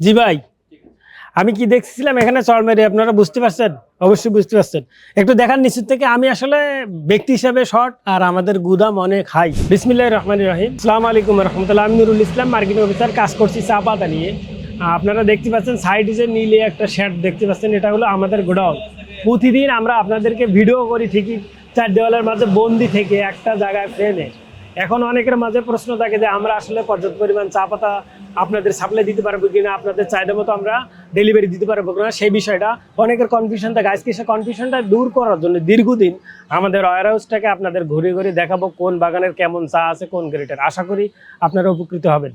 জি ভাই। আমি কি দেখছিলাম এখানে চড় মেরে, আপনারা বুঝতে পারছেন? অবশ্যই বুঝতে পারছেন। একটু দেখার নিশ্চিত থেকে। আমি আসলে ব্যক্তি হিসাবে শর্ট আর আমাদের গুদাম অনেক হাই বিসমিল্লাহ রহমান রহিম। সালাম আলাইকুম রহমতুল্লাহ। আমি নুরুল ইসলাম মার্কেটিং অফিসার কাজ করছি চা পাতা নিয়ে আপনারা দেখতে পাচ্ছেন সাইডে যে নীলে একটা শেড দেখতে পাচ্ছেন। এটা হলো আমাদের গোডাউন। প্রতিদিন আমরা আপনাদেরকে ভিডিও করি ঠিকই। চার দেওয়ালের মাঝে বন্দি থেকে একটা জায়গায় ফ্রেমে এখন অনেকের মাঝে প্রশ্ন থাকে যে আমরা আসলে পর্যাপ্ত পরিমাণ চা পাতা আপনাদের সাপ্লাই দিতে পারব কিনা, আপনাদের চাহিদা মতো আমরা ডেলিভারি দিতে পারব কিনা, সেই বিষয়টা অনেকের কনফিউশন থাকে। আজকে সে কনফিউশনটা দূর করার জন্য দীর্ঘদিন আমাদের ওয়ার হাউসটাকে আপনাদের ঘুরে ঘুরে দেখাবো কোন বাগানের কেমন চা আছে, কোন গ্রেটের আশা করি আপনারা উপকৃত হবেন।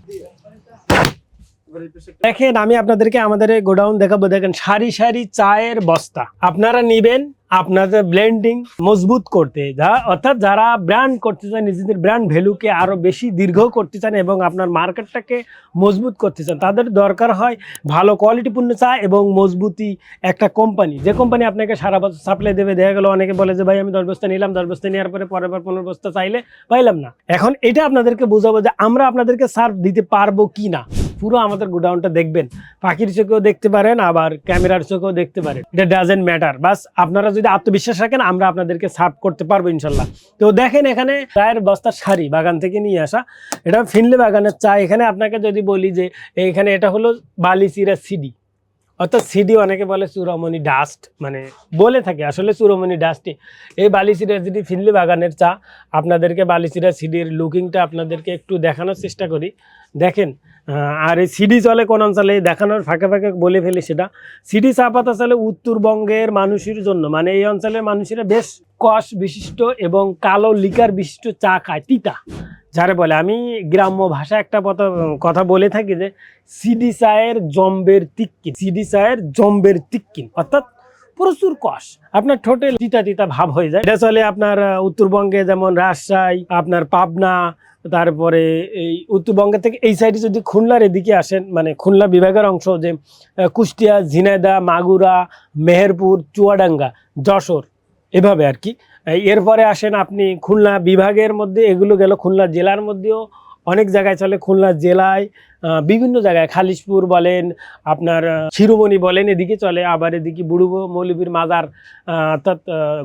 দেখেন, আমি আপনাদেরকে আমাদের গোডাউন দেখাবো। দেখেন, সারি সারি চায়ের বস্তা। আপনারা নিবেন আপনাদের ব্লেন্ডিং মজবুত করতে, যা অর্থাৎ যারা ব্র্যান্ড করতে চান, নিজেদের ব্র্যান্ড ভ্যালুকে আরও বেশি দীর্ঘ করতে চান এবং আপনার মার্কেটটাকে মজবুত করতে চান, তাদের দরকার হয় ভালো কোয়ালিটিপূর্ণ চা এবং মজবুতি একটা কোম্পানি যে কোম্পানি আপনাকে সারা বছর সাপ্লাই দেবে, দেখা গেলো অনেকে বলে যে, ভাই, আমি দশ বস্তা নিলাম, দশ বস্তা নেওয়ার পরে পরের বার পনেরো বস্তা চাইলে পাইলাম না। এখন এটা আপনাদেরকে বোঝাবো যে আমরা আপনাদেরকে সার্ভ দিতে পারব কি না পুরো আমাদের গোডাউনটা দেখবেন। পাখির চোখেও দেখতে পারেন, আবার ক্যামেরার চোখেও দেখতে পারেন। এটা ডাজেন্ট ম্যাটার বাস, আপনারা যদি আত্মবিশ্বাস রাখেন, আমরা আপনাদেরকে সার্ভ করতে পারব ইনশাল্লাহ। তো দেখেন এখানে চায়ের বস্তা শাড়ি বাগান থেকে নিয়ে আসা। এটা ফিনলে বাগানের চা। এখানে আপনাকে যদি বলি যে, এখানে এটা হলো বালিচিরা সিডি। অর্থাৎ সিডি অনেকে বলে চূড়ামণি ডাস্ট মানে বলে থাকে, আসলে চূড়ামণি ডাস্টই এই বালিচিরা যদি ফিনলি বাগানের চা, আপনাদেরকে বালিচিরা সিডির লুকিংটা আপনাদেরকে একটু দেখানোর চেষ্টা করি। দেখেন আর এই সিডি চলে কোন অঞ্চলে, দেখানোর ফাঁকে ফাঁকে বলে ফেলি সেটা। সিডি চা পাতা চলে উত্তরবঙ্গের মানুষের জন্য মানে এই অঞ্চলের মানুষেরা বেশ কষ বিশিষ্ট এবং কালো লিকার বিশিষ্ট চা খায়, তিতা। যারে বলে, আমি গ্রাম্য ভাষা একটা কথা বলে থাকি যে, সিডি চায়ের জম্বের তিক্কিন, সিডি চায়ের জম্বের তিক্কিন, অর্থাৎ প্রচুর কষ। আপনার ঠোঁটে তিতা তিতা ভাব হয়ে যায়। এটা চলে আপনার উত্তরবঙ্গে যেমন রাজশাহী, আপনার পাবনা, তারপরে এই উত্তরবঙ্গে থেকে এই সাইডে যদি খুলনার এদিকে আসেন মানে খুলনা বিভাগের অংশ যে কুষ্টিয়া ঝিনাইদা মাগুরা, মেহেরপুর, চুয়াডাঙ্গা, যশোর এভাবে আর কি। এরপরে আসেন আপনি খুলনা বিভাগের মধ্যে, এগুলো গেল খুলনা জেলার মধ্যেও। অনেক জায়গায় চলে খুলনা জেলায় বিভিন্ন জায়গায়। খালিশপুর বলেন, আপনার শিরোমণি বলেন, এদিকে চলে। আবার এদিকে বুড়ু মৌলবীর মাজার অর্থাৎ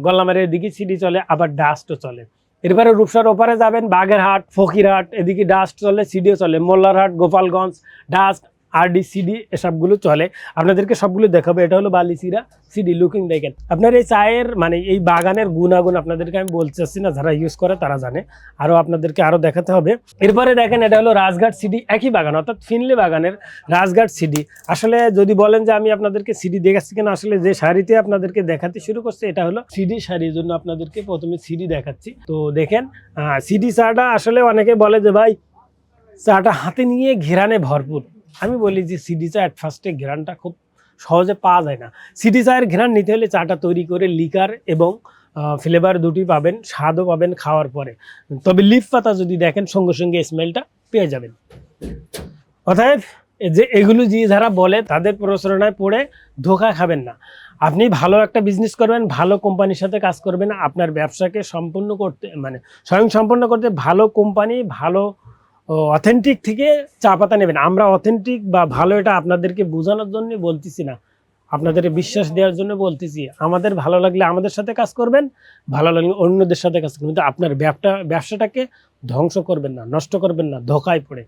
গল্লামারের এদিকে সিডি চলে, আবার ডাস্টও চলে। এরপরে রূপসার ওপারে যাবেন, বাগেরহাট, ফকিরহাট, এদিকে ডাস্ট চলে, সিডিও চলে। Mollahat, Gopalganj, dust RD CD এসবগুলো চলে। আপনাদেরকে সবগুলো দেখাবো। এটা হলো বালিসিরা সিডি লুকিং দেখেন। আপনার এই চায়ের মানে এই বাগানের গুণাগুণ আপনাদেরকে আমি বলতে চাচ্ছি না, যারা ইউজ করে তারা জানে। আরও আপনাদেরকে আরও দেখাতে হবে। এরপরে দেখেন, এটা হলো রাজঘাট সিডি একই বাগান, অর্থাৎ ফিনলে বাগানের রাজঘাট সিডি আসলে যদি বলেন যে আমি আপনাদেরকে সিডি দেখাচ্ছি কিনা, আসলে যে শাড়িতে আপনাদেরকে দেখাতে শুরু করছে, এটা হলো সিডি শাড়ির জন্য আপনাদেরকে প্রথমে সিডি দেখাচ্ছি। তো দেখেন সিডি চাটা আসলে অনেকে বলে যে, ভাই, চাটা হাতে নিয়ে ঘেরানে ভরপুর। আমি বলি যে সিডি চা অ্যাট ফার্স্টে ঘেরানটা খুব সহজে পাওয়া যায় না। সিডি চায়ের ঘেরান নিতে হলে চাটা তৈরি করে লিকার এবং ফ্লেভার দুটি পাবেন, স্বাদও পাবেন খাওয়ার পরে। তবে লিফ পাতা যদি দেখেন, সঙ্গে সঙ্গে স্মেলটা পেয়ে যাবেন। অতএব যে এগুলো যে যারা বলে, তাদের প্রচারণায় পড়ে ধোকা খাবেন না। আপনি ভালো একটা বিজনেস করবেন, ভালো কোম্পানির সাথে কাজ করবেন, আপনার ব্যবসাকে সম্পূর্ণ করতে মানে স্বয়ং সম্পন্ন করতে ভালো কোম্পানি ভালো অথেন্টিক থেকে চা পাতা নেবেন। আমরা অথেন্টিক বা ভালো এটা আপনাদেরকে বোঝানোর জন্য বলতেছি না। আপনাদের বিশ্বাস দেওয়ার জন্য বলতেছি। আমাদের ভালো লাগলে আমাদের সাথে কাজ করবেন, ভালো লাগলে অন্যদের সাথে কাজ করবেন। কিন্তু আপনার ব্যবসা, ব্যবসাটাকে ধ্বংস করবেন না, নষ্ট করবেন না, ধোকায় পড়ে।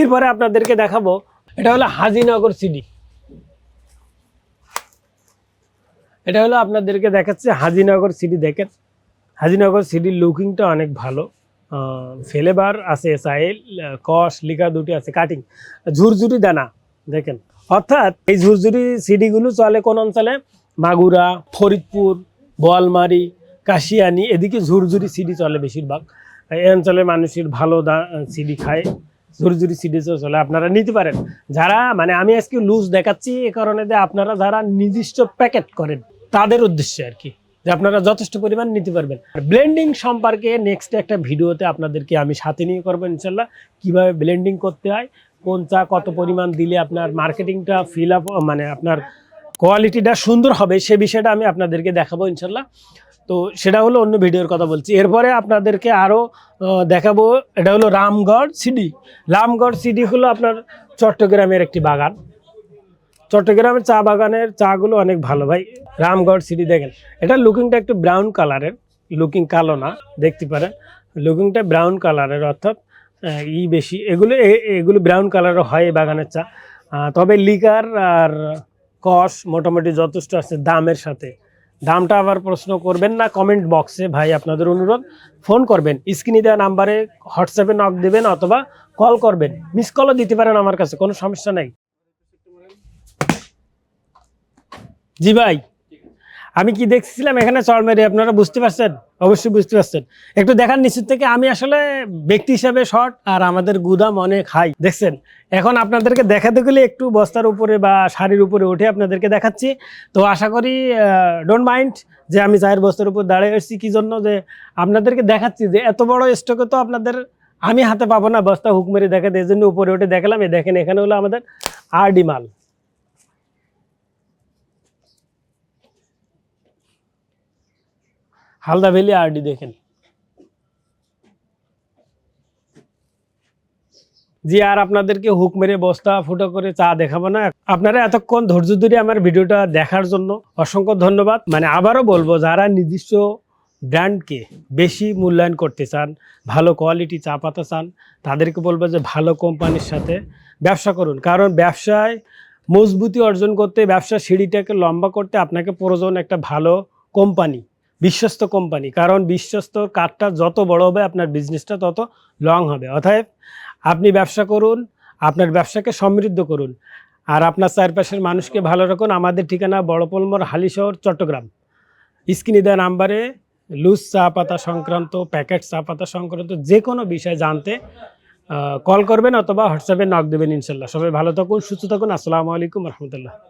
এরপরে আপনাদেরকে দেখাবো, এটা হলো হাজিনগর সিডি এটা হলো আপনাদেরকে দেখাচ্ছে হাজিনগর সিডি দেখেন। হাজিনগর সিডির লুকিংটা অনেক ভালো। ফেলেবার আছে সাইল কস লিকা দুটি আছে, কাটিং। ঝুরঝুরি দানা, দেখেন। অর্থাৎ এই ঝুরঝুরি সিডিগুলো চলে কোন অঞ্চলে? মাগুরা, ফরিদপুর, বোয়ালমারি, কাশিয়ানি, এদিকে ঝুরঝুরি সিডি চলে বেশিরভাগ। এই অঞ্চলের মানুষের ভালো সিডি খায় ঝুরঝুরি সিডি চলে আপনারা নিতে পারেন। যারা মানে আমি আজকে লুজ দেখাচ্ছি, এ কারণে যে আপনারা যারা নির্দিষ্ট প্যাকেট করেন, তাদের উদ্দেশ্যে আর কি। যে আপনারা যথেষ্ট পরিমাণ নিতে পারবেন। আর ব্লেন্ডিং সম্পর্কে নেক্সট একটা ভিডিওতে আপনাদেরকে আমি সাথে নিয়ে করব ইনশাল্লাহ। কীভাবে ব্লেন্ডিং করতে হয়, কোন চা কত পরিমাণ দিলে আপনার মার্কেটিংটা ফিল আপ মানে আপনার কোয়ালিটিটা সুন্দর হবে, সে বিষয়টা আমি আপনাদেরকে দেখাবো ইনশাল্লাহ। তো সেটা হলো অন্য ভিডিওর কথা বলছি। এরপরে আপনাদেরকে আরও দেখাবো, এটা হলো রামগড় সিডি রামগড় সিডি হলো আপনার চট্টগ্রামের একটি বাগান। চট্টগ্রামের চা বাগানের চাগুলো অনেক ভালো ভাই। রামগড় সিটি দেখেন। এটা লুকিংটা একটু ব্রাউন কালারের লুকিং কালো না, দেখতে পারেন। লুকিংটা ব্রাউন কালারের অর্থাৎ ই বেশি। এগুলো এগুলো ব্রাউন কালারের হয় এই বাগানের চা। তবে লিকার আর কস মোটামুটি যথেষ্ট আছে দামের সাথে। দামটা আবার প্রশ্ন করবেন না কমেন্ট বক্সে ভাই আপনাদের অনুরোধ। ফোন করবেন স্ক্রিনে দেওয়া নাম্বারে হোয়াটসঅ্যাপে নক দেবেন অথবা কল করবেন। মিস কলও দিতে পারেন আমার কাছে, কোনো সমস্যা নাই। জি ভাই। আমি কি দেখছিলাম এখানে চড় মেরে, আপনারা বুঝতে পারছেন? অবশ্যই বুঝতে পারছেন। একটু দেখার নিচের থেকে, আমি আসলে ব্যক্তি হিসাবে শর্ট আর আমাদের গুদাম অনেক হাই দেখছেন? এখন আপনাদেরকে দেখাতে গেলে একটু বস্তার উপরে বা শাড়ির উপরে উঠে আপনাদেরকে দেখাচ্ছি। তো আশা করি ডোন্ট মাইন্ড যে আমি চায়ের বস্তার উপর দাঁড়িয়ে এসেছি কী জন্য যে আপনাদেরকে দেখাচ্ছি যে এত বড় স্টকে তো আপনাদের আমি হাতে পাবো না বস্তা হুক মেরে দেখাতে, এই জন্য উপরে উঠে দেখালাম। এই দেখেন, এখানে হলো আমাদের আরডি মাল। হালদা ভ্যালি আরডি দেখেন। জি, আর আপনাদেরকে হুক মেরে বস্তা ফুটো করে চা দেখাবো না। আপনারা এতক্ষণ ধৈর্য ধরে আমার ভিডিওটা দেখার জন্য অসংখ্য ধন্যবাদ। মানে আবারও বলব, যারা নির্দিষ্ট ব্র্যান্ডকে বেশি মূল্যায়ন করতে চান, ভালো কোয়ালিটি চা পাতা চান, তাদেরকে বলব যে ভালো কোম্পানির সাথে ব্যবসা করুন। কারণ ব্যবসায় মজবুতি অর্জন করতে, ব্যবসার সিঁড়িটাকে লম্বা করতে আপনাকে প্রয়োজন একটা ভালো কোম্পানি। বিশ্বস্ত কোম্পানি কারণ বিশ্বস্ত কাঠটা যত বড় হবে আপনার বিজনেসটা তত লং হবে। অতএব আপনি ব্যবসা করুন, আপনার ব্যবসাকে সমৃদ্ধ করুন। আর আপনার চারপাশের মানুষকে ভালো রাখুন। আমাদের ঠিকানা বড়পলমর হালিশহর, চট্টগ্রাম। স্ক্রিনে দেওয়া নাম্বারে লুজ চা পাতা সংক্রান্ত প্যাকেট চা পাতা সংক্রান্ত যে কোনো বিষয় জানতে কল করবেন অথবা হোয়াটসঅ্যাপে নক দেবেন ইনশাল্লাহ। সবাই ভালো থাকুন, সুস্থ থাকুন। আসসালামু আলাইকুম রহমতুল্লাহ।